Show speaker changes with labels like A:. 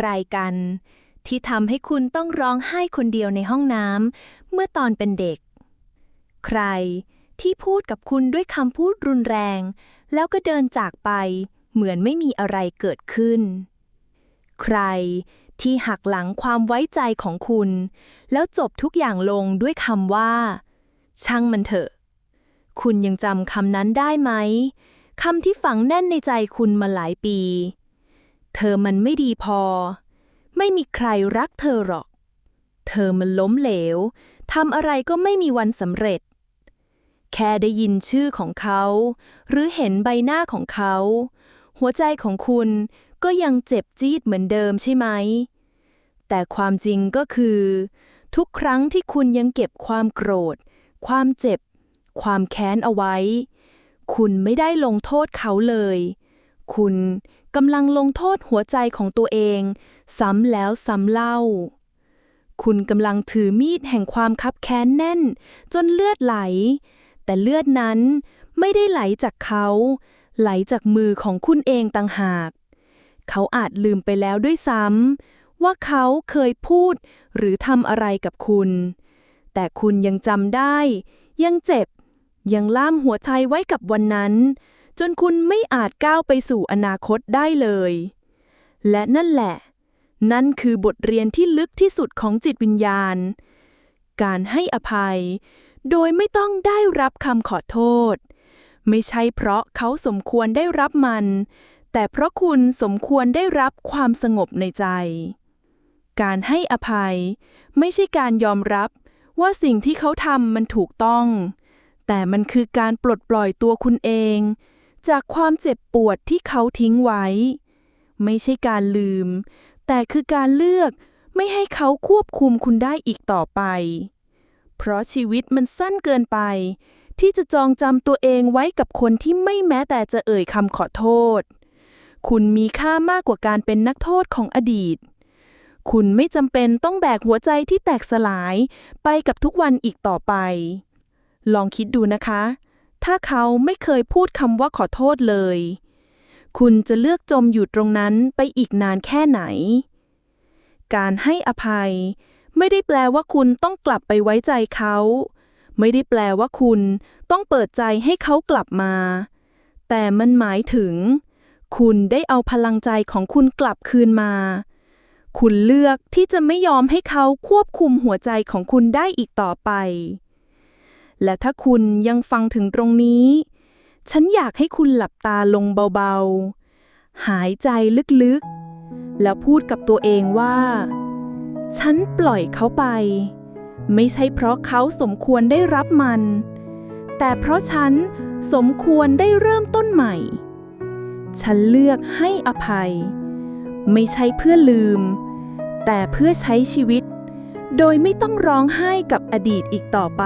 A: ใครกัน ที่ทำให้คุณต้องร้องไห้คนเดียวในห้องน้ำเมื่อตอนเป็นเด็ก ใครที่พูดกับคุณด้วยคำพูดรุนแรง แล้วก็เดินจากไปเหมือนไม่มีอะไรเกิดขึ้น ใครที่หักหลังความไว้ใจของคุณ แล้วจบทุกอย่างลงด้วยคำว่า ช่างมันเถอะ คุณยังจำคำนั้นได้ไหมคำที่ฝังแน่นในใจคุณมาหลายปี เธอมันไม่ดีพอ ไม่มีใครรักเธอหรอก เธอมันล้มเหลวทำอะไรก็ไม่มีวันสำเร็จ แค่ได้ยินชื่อของเขา หรือเห็นใบหน้าของเขา หัวใจของคุณก็ยังเจ็บจี๊ดเหมือนเดิมใช่ไหม แต่ความจริงก็คือ ทุกครั้งที่คุณยังเก็บความโกรธ ความเจ็บ ความแค้นเอาไว้ คุณไม่ได้ลงโทษเขาเลย คุณกำลังลงโทษหัวใจของตัวเอง ซ้ำแล้วซ้ำเล่า คุณกำลังถือมีดแห่งความคับแค้นแน่น จนเลือดไหล แต่เลือดนั้นไม่ได้ไหลจากเขา ไหลจากมือของคุณเองต่างหาก เขาอาจลืมไปแล้วด้วยซ้ำว่าเขาเคยพูดหรือทำอะไรกับคุณ แต่คุณยังจำได้ ยังเจ็บ ยังล่ามหัวใจไว้กับวันนั้น จนคุณไม่อาจก้าวไปสู่อนาคตได้เลย และนั่นแหละ นั่นคือบทเรียนที่ลึกที่สุดของจิตวิญญาณ การให้อภัย โดยไม่ต้องได้รับคำขอโทษ ไม่ใช่เพราะเขาสมควรได้รับมัน แต่เพราะคุณสมควรได้รับความสงบในใจ การให้อภัย ไม่ใช่การยอมรับว่าสิ่งที่เขาทำมันถูกต้อง แต่มันคือการปลดปล่อยตัวคุณเอง จากความเจ็บปวดที่เขาทิ้งไว้ ไม่ใช่การลืม แต่คือการเลือกไม่ให้เขาควบคุมคุณได้อีกต่อไป เพราะชีวิตมันสั้นเกินไป ที่จะจองจำตัวเองไว้กับคนที่ไม่แม้แต่จะเอ่ยคำขอโทษ คุณมีค่ามากกว่าการเป็นนักโทษของอดีต คุณไม่จำเป็นต้องแบกหัวใจที่แตกสลายไปกับทุกวันอีกต่อไป ลองคิดดูนะคะ ถ้าเขาไม่เคยพูดคำว่าขอโทษเลย คุณจะเลือกจมอยู่ตรงนั้นไปอีกนานแค่ไหน การให้อภัย ไม่ได้แปลว่าคุณต้องกลับไปไว้ใจเขา ไม่ได้แปลว่าคุณต้องเปิดใจให้เขากลับมา แต่มันหมายถึง คุณได้เอาพลังใจของคุณกลับคืนมา คุณเลือกที่จะไม่ยอมให้เขาควบคุมหัวใจของคุณได้อีกต่อไป และถ้าคุณยังฟังถึงตรงนี้ ฉันอยากให้คุณหลับตาลงเบาๆ หายใจลึกๆ แล้วพูดกับตัวเองว่า ฉันปล่อยเขาไป ไม่ใช่เพราะเขาสมควรได้รับมัน แต่เพราะฉันสมควรได้เริ่มต้นใหม่ ฉันเลือกให้อภัย ไม่ใช่เพื่อลืม แต่เพื่อใช้ชีวิตโดยไม่ต้องร้องไห้กับอดีตอีกต่อไป